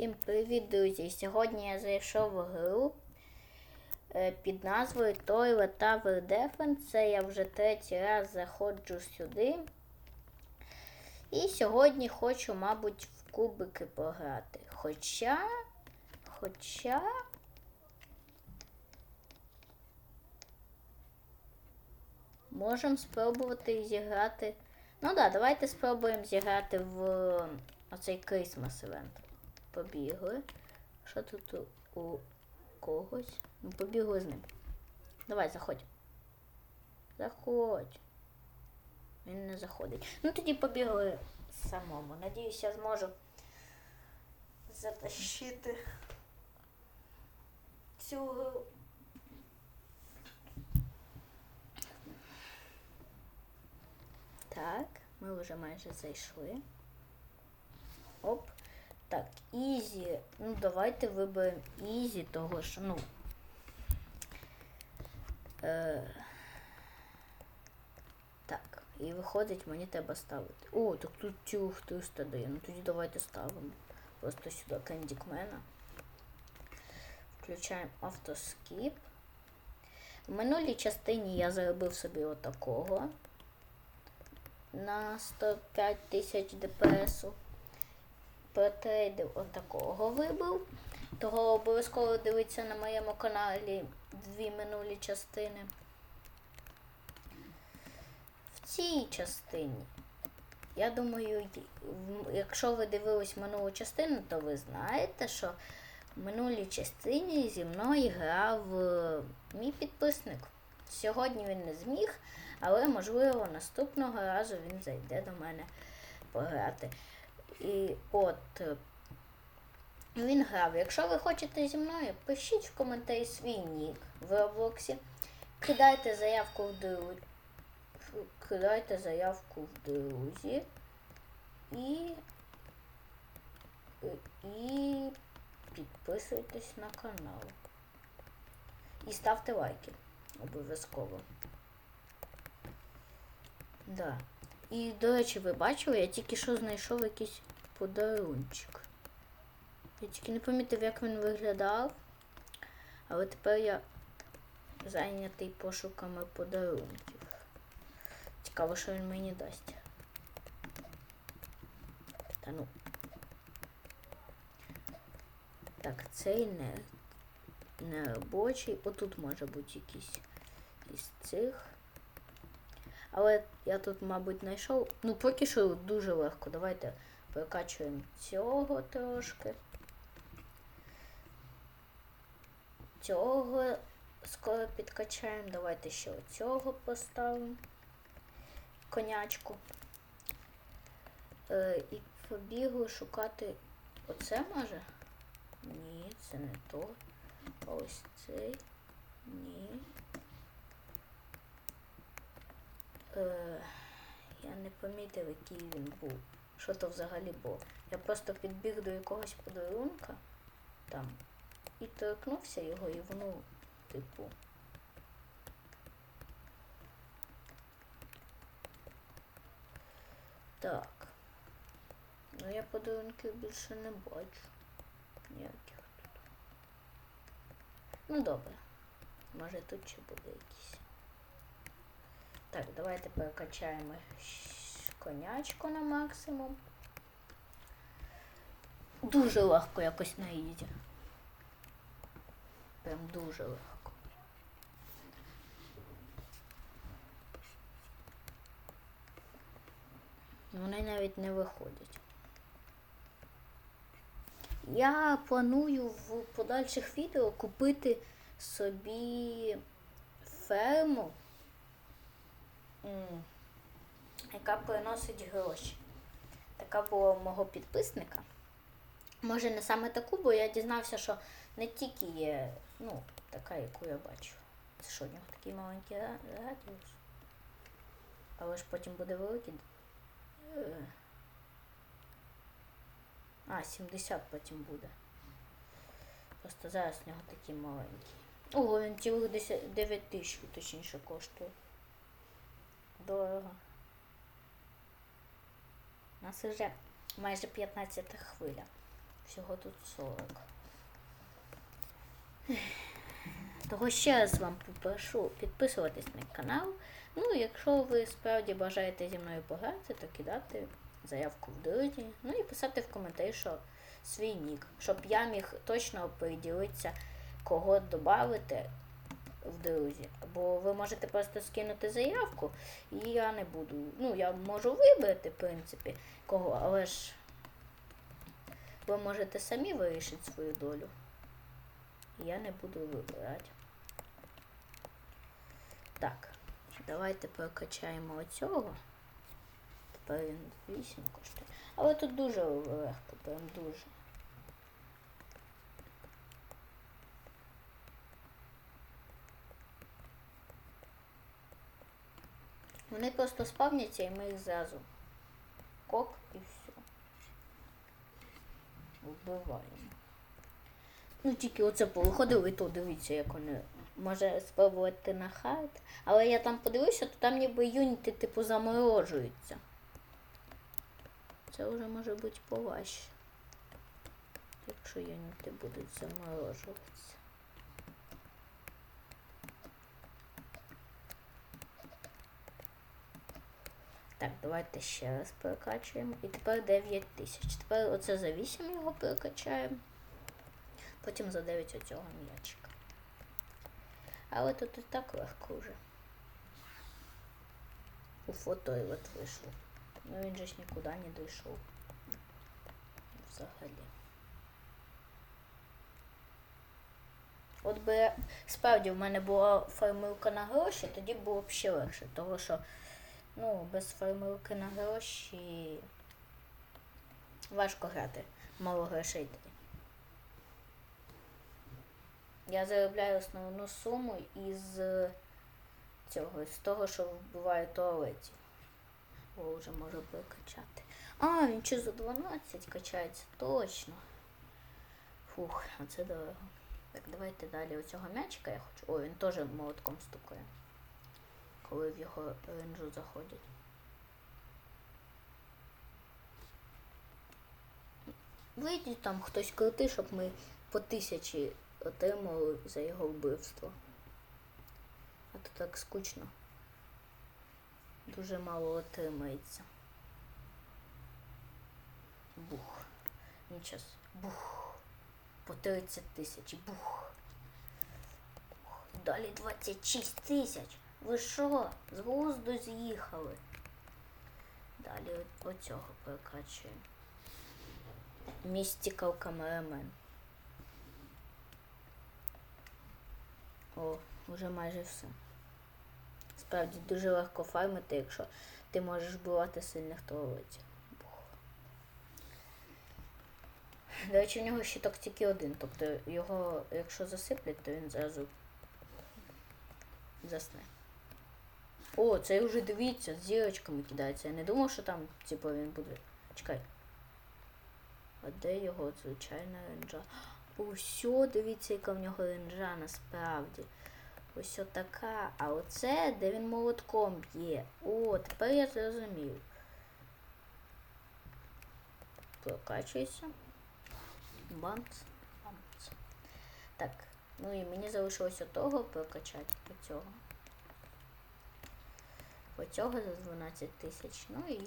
Всім привіт, друзі! Сьогодні я зайшов в гру е, під назвою Toilet Tower Defense. Це я вже третій раз заходжу сюди. І сьогодні хочу, мабуть, в кубики пограти. Хоча. Хоча. Можемо спробувати зіграти. Ну так, да, давайте спробуємо зіграти в оцей Christmas Event. Побігли. Що тут у, когось? Ну, побігли з ним. Давай, заходь. Заходь. Він не заходить. Ну тоді побігли самому. Надіюсь, я зможу затащити цю. Так, ми вже майже зайшли. Оп. Так, Ізі. Ну, давайте виберемо Ізі, того що, ну. Е, так, і виходить, мені треба ставити. О, так тут цілих 300 дає. Ну тоді давайте ставимо. Просто сюди кендікмена. Включаємо автоскіп. В минулій частині я заробив собі отакого на 105 тисяч ДПСу. Протрейдив отакого вибив. Того обов'язково дивіться на моєму каналі дві минулі частини. В цій частині, я думаю, якщо ви дивились минулу частину, то ви знаєте, що в минулій частині зі мною грав мій підписник. Сьогодні він не зміг, але, можливо, наступного разу він зайде до мене пограти. І от він грав. Якщо ви хочете зі мною, пишіть в коментарі свій нік в Роблоксі. Кидайте заявку в друзі. Кидайте заявку в друзі. І і підписуйтесь на канал. І ставте лайки. Обов'язково. Да. І, до речі, ви бачили, я тільки що знайшов якийсь подарунчик. Я тільки не помітив, як він виглядав. Але тепер я зайнятий пошуками подарунків. Цікаво, що він мені дасть. Та ну. Так, цей не, не робочий. Отут може бути якийсь із цих. Але я тут, мабуть, знайшов. Ну, поки що дуже легко. Давайте прокачуємо цього трошки. Цього скоро підкачаємо. Давайте ще оцього поставимо. Конячку. Е, І побігу шукати оце може? Ні, це не то. Ось цей. Ні. Е, я не помітив, який він був. Що то взагалі було. Я просто підбіг до якогось подарунка там і торкнувся його і воно, типу. Так. Ну я подарунків більше не бачу. Ніяких тут. Ну добре. Може тут ще буде якийсь. Так, давайте перекачаємо конячку на максимум. Дуже легко якось на ізі. Прям дуже легко. Вони навіть не виходять. Я планую в подальших відео купити собі ферму яка приносить гроші. Така була у мого підписника. Може, не саме таку, бо я дізнався, що не тільки є, ну, така, яку я бачу. Це що, у нього такий маленький радіус? Але ж потім буде великий. Е. А, 70 потім буде. Просто зараз у нього такий маленький. Ого, він цілих 9 тисяч, точніше, коштує дорого. У нас вже майже 15 хвиля. Всього тут 40. Того ще раз вам попрошу підписуватись на канал. Ну, якщо ви справді бажаєте зі мною пограти, то кидати заявку в друзі. Ну і писати в коментарі, що свій нік, щоб я міг точно оприділитися, кого додати в друзі. Бо ви можете просто скинути заявку, і я не буду. Ну, я можу вибрати, в принципі, кого, але ж ви можете самі вирішити свою долю. Я не буду вибирати. Так, давайте прокачаємо оцього. Тепер він 8 коштує. Але тут дуже легко, прям дуже. Вони просто спавняться і ми їх зразу. Кок і все. Вбиваємо. Ну тільки оце повиходило і то дивіться, як вони. Може спробувати на хард. Але я там подивився, то там ніби юніти типу заморожуються. Це вже може бути поважче. Якщо юніти будуть заморожуватися. Так, давайте ще раз прокачуємо. І тепер 9 тисяч. Тепер оце за 8 його прокачаємо. Потім за 9 оцього м'ячика. Але тут і так легко вже. У фото і от вийшло. Ну він же ж нікуди не дійшов. Взагалі. От би справді в мене була фармилка на гроші, тоді було б ще легше, того що ну, без фармилки на гроші важко грати. Мало грошей тоді. Я заробляю основну суму із цього, з того, що вбиває туалетів. О, вже можу прокачати. А, він чи за 12 качається, точно. Фух, оце дорого. Так, давайте далі оцього м'ячика я хочу. О, він теж молотком стукає. Коли в його ренджу заходять. Вийдіть там хтось крутий, щоб ми по тисячі отримали за його вбивство. А то так скучно. Дуже мало отримається. Бух. Нічого. Бух. По 30 тисяч. Бух. Далі 26 тисяч. Ви що? З глузду з'їхали. Далі оцього прокачуємо. Містикал камерамен. О, вже майже все. Справді дуже легко фармити, якщо ти можеш вбивати сильних туалетів. До речі, в нього щиток тільки один. Тобто його, якщо засиплять, то він зразу засне. О, це вже дивіться, з зірочками кидається. Я не думав, що там, типу, він буде. Чекай. А де його звичайна ренджа? Ось, дивіться, яка в нього ренджа насправді. Ось така. А оце, де він молотком б'є. О, тепер я зрозумів. Прокачується. Бамц. Бамц. Так, ну і мені залишилось отого прокачати оцього. Оцього за 12 тисяч. Ну і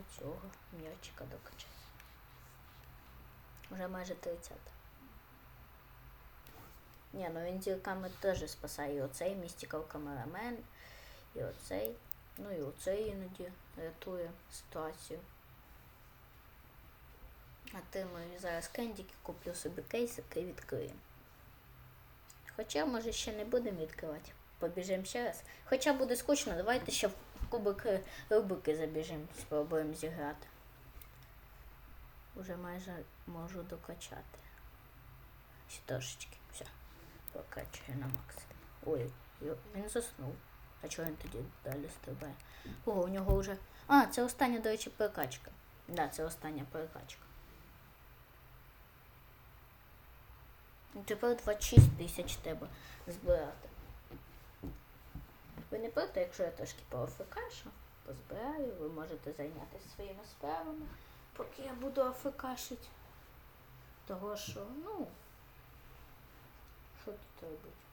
оцього м'ячика докачати. Уже майже 30. Ні, ну він зірками теж спасає і оцей містикал камерамен, і оцей. Ну і оцей іноді рятує ситуацію. А ти мої зараз кендіки куплю собі кейсик і відкриємо. Хоча, може, ще не будемо відкривати. Побіжимо ще раз. Хоча буде скучно, давайте ще в кубик Рубики забіжимо, спробуємо зіграти. Уже майже можу докачати. Ще трошечки. Все. Прокачую на максимум. Ой, він заснув. А чого він тоді далі стрибає? О, у нього вже. А, це остання, до речі, прокачка. Да, це остання прокачка. Ну, Тепер 26 тисяч треба збирати. Ви не проти, якщо я трошки поофекашу, позбираю, ви можете зайнятися своїми справами, поки я буду офекашити. Того що, ну, що тут робити?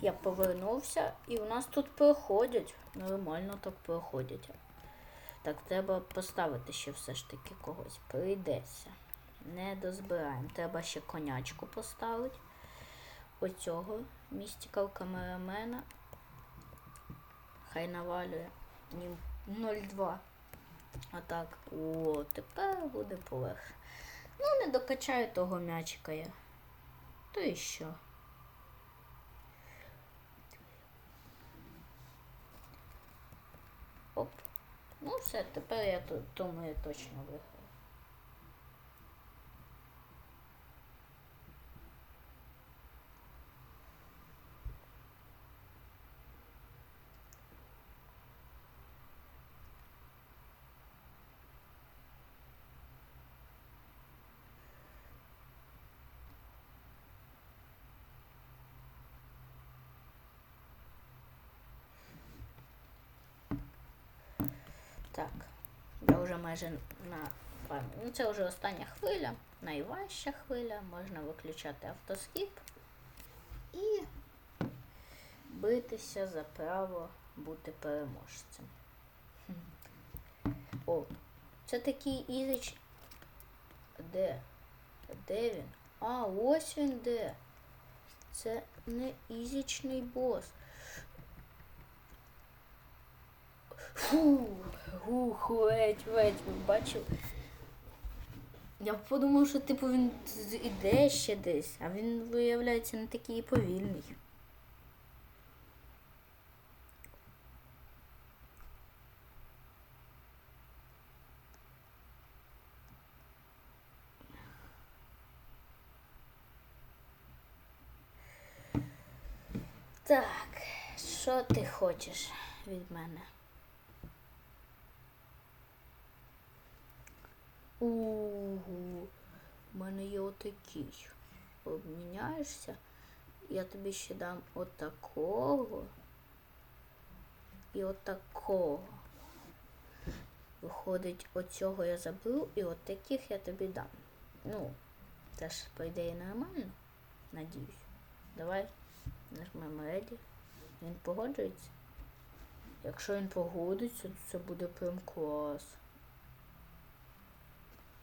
Я повернувся, і у нас тут проходять. Нормально так проходять. Так, треба поставити ще все ж таки когось. Прийдеться. Не дозбираємо. Треба ще конячку поставити. Оцього містикал камерамена. Хай навалює. Ні, 0,2. А так. О, тепер буде полегше. Ну, не докачаю того м'ячика я. То і що? Оп. Ну все, тепер я думаю, точно виграю. Так, я вже майже на. Ну, це вже остання хвиля, найважча хвиля. Можна виключати автоскіп і битися за право бути переможцем. О, це такий ізич. Де? Де він? А, ось він де. Це не ізічний бос. Фу, ух, ледь, ледь, ви бачив? Я подумав, що типу він іде ще десь, а він виявляється не такий повільний. Так, що ти хочеш від мене? Угу, у мене є отакий. Обміняєшся, я тобі ще дам отакого і отакого. Виходить, оцього я заберу і от таких я тобі дам. Ну, це ж, по ідеї, нормально. Надіюсь. Давай, нажмемо Ready. Він погоджується. Якщо він погодиться, то це буде прям клас.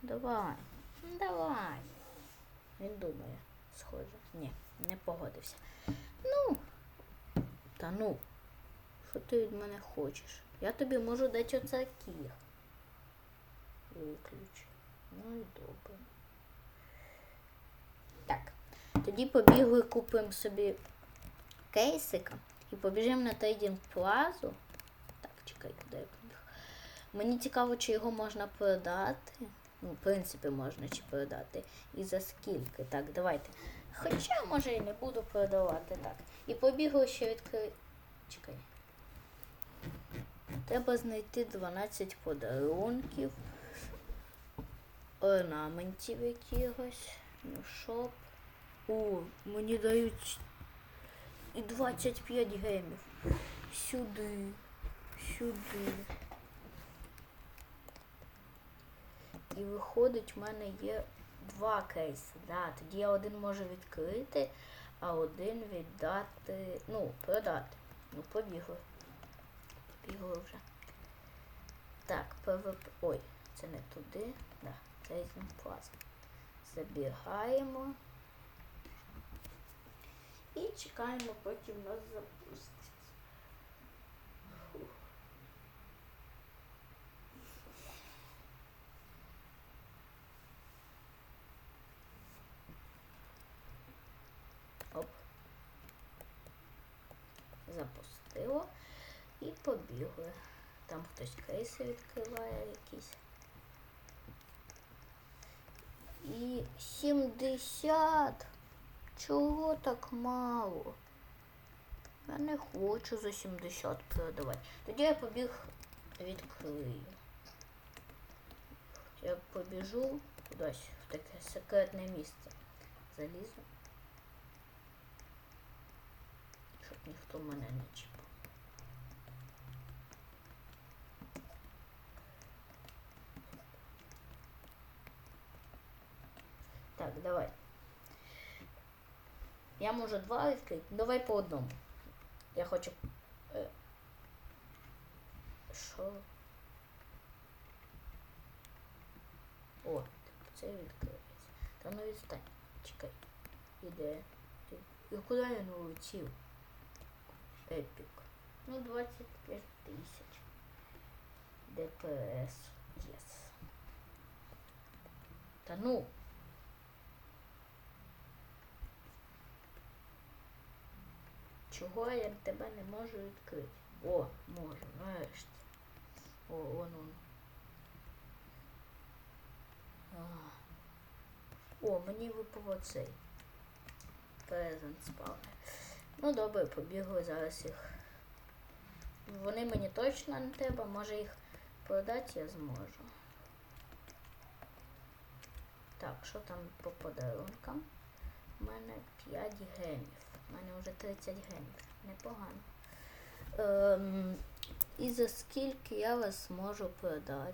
Давай, давай. Він думає, схоже. Ні, не погодився. Ну, та ну, що ти від мене хочеш? Я тобі можу дати оцакі. Виключи. Ну і добре. Так, тоді побігли купимо собі кейсика і побіжимо на трейдинг плазу. Так, чекай, куди я побіг. Мені цікаво, чи його можна продати. Ну, в принципі, можна чи продати. І за скільки. Так, давайте. Хоча, може, і не буду продавати. Так. І побігли ще відкрити. Чекай. Треба знайти 12 подарунків, орнаментів якихось. Ну, шоп. О, мені дають і 25 гемів. Сюди. Сюди. І виходить, в мене є два кейси. Да, тоді я один можу відкрити, а один віддати. Ну, продати. Ну, побігли. Побігли. вже. Так, ПВП. Ой, це не туди. Да, це плазм. Забігаємо. І чекаємо, потім нас запустить. Фух. Оп. Запустило і побігли. Там хтось кейси відкриває якісь. І 70. Чого так мало? Я не хочу за 70 продавати. Тоді я побіг відкрию. Я побіжу кудись в таке секретне місце. Залізу. Щоб ніхто мене не чіпав. Так, давай. Я можу два відкрити. Давай по одному. Я хочу. Е, Що? О, це відкриється. Та ну відстань. Чекай. Іде. І куди я не улетів? Епік. Ну, 25 тисяч. ДПС. Єс. Та ну. Чого я тебе не можу відкрити? О, можу, нарешті. О, вон он. О, мені випав оцей. Презент спавне. Ну добре, побігли зараз їх. Вони мені точно не треба, може їх продати я зможу. Так, що там по подарункам? У мене 5 гемів. У мене вже 30 гемів. Непогано. Ем, і за скільки я вас можу продати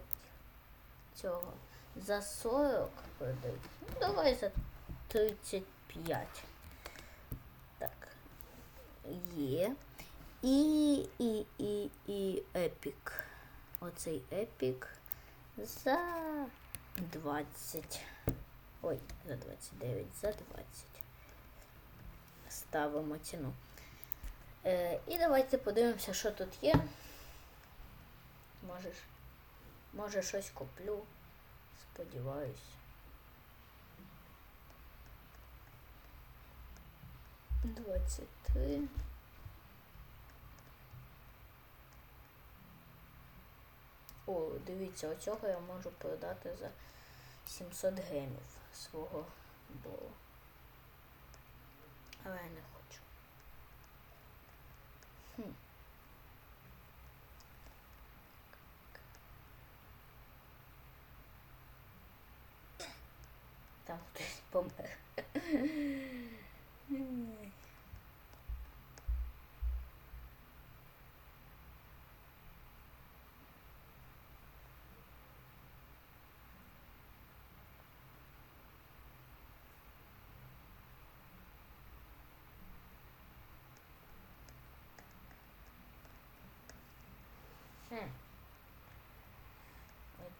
цього? За 40 продаю. Ну, давай за 35. Так. Є. І, і, і, і епік. Оцей епік за 20. Ой, за 29, за 20. Ставимо ціну. Е, і давайте подивимося, що тут є. Можеш, може щось куплю. Сподіваюсь. Двадцять. О, дивіться, оцього я можу продати за 700 гемів свого болу. Але я не хочу. Хм. Там хтось помер. Хм.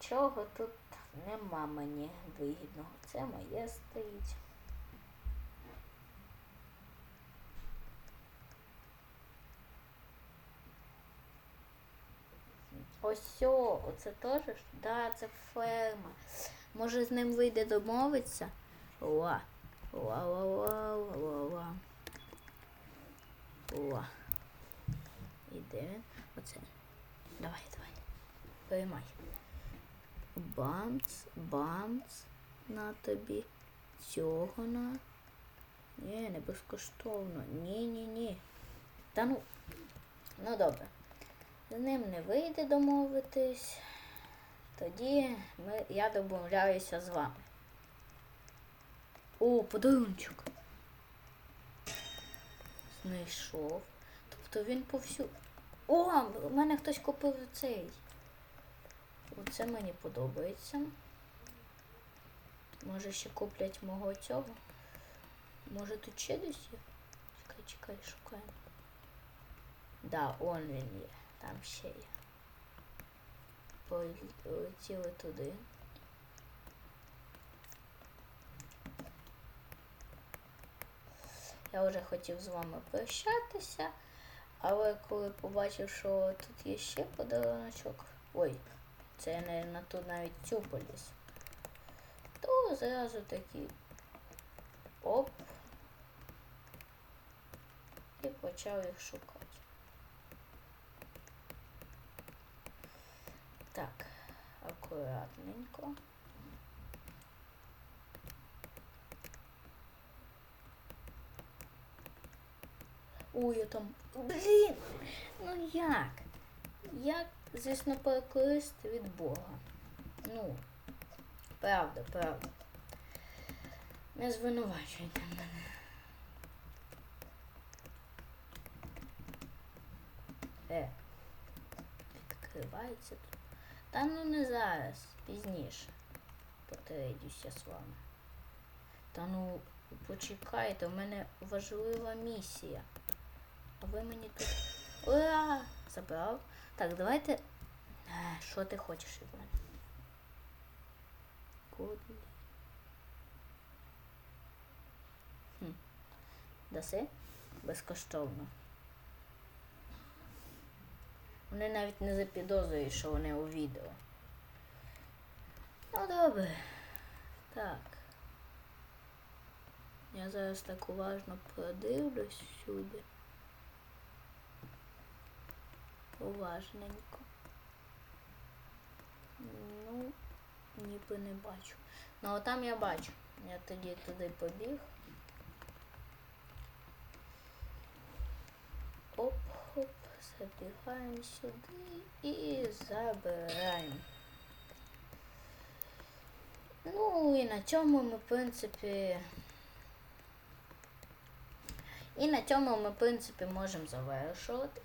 Нічого тут нема мені вигідного. Це моє стоїть. Ось оце теж? Да, це ферма. Може з ним вийде домовитися? Ла. Ла ла ла ла ла ла. Ла. Іде він? Оце. Давай, давай. Приймай. Бамц, бамц на тобі. Цього на. Ні, не безкоштовно. Ні, ні, ні. Та ну. Ну добре. З ним не вийде домовитись. Тоді ми, я домовляюся з вами. О, подарунчик. Знайшов. Тобто він повсюди. О, у мене хтось купив цей. Оце мені подобається. Може ще куплять мого цього. Може тут ще десь є? Чекай, чекай, шукаємо. Да, он він є. Там ще є. полетіли туди. Я вже хотів з вами прощатися, але коли побачив, що тут є ще подаруночок. Ой, це я не на ту навіть цю. То зразу такий оп. І почав їх шукати. Так, акуратненько. Ой, я там. Блін! Ну як? Як, звісно, перекористи від Бога. Ну, правда, правда. Не звинувачуйте мене. Е, відкривається тут. Та ну не зараз, пізніше. Потрейдюся з вами. Та ну, почекайте, у мене важлива місія. А ви мені тут. Ура! Забрав. Так, давайте. Що ти хочеш від мене? Куди? Хм. Даси? Безкоштовно. Вони навіть не запідозрюють, що вони у відео. Ну добре. Так. Я зараз так уважно продивлюсь всюди. Уважненько. Ну, ніби не бачу. Ну а там я бачу. Я тоді туди побіг. Оп-хоп, забігаємо сюди і забираємо. Ну і на цьому ми, в принципі. І на цьому ми, в принципі, можемо завершувати.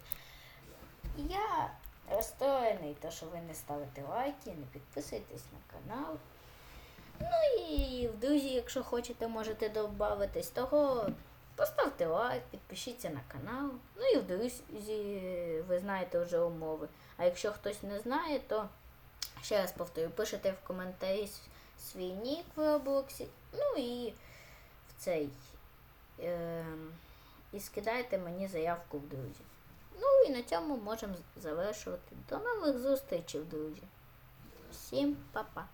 Я розстроєний, то, що ви не ставите лайки, не підписуєтесь на канал. Ну і в друзі, якщо хочете, можете додатись того. Поставте лайк, підпишіться на канал. Ну і в друзі, ви знаєте вже умови. А якщо хтось не знає, то ще раз повторю, пишете в коментарі свій нік в Роблоксі. Ну і в цей. Е- і скидайте мені заявку в друзі. Ну і на цьому можемо завершувати. До нових зустрічей, друзі. Всім па-па.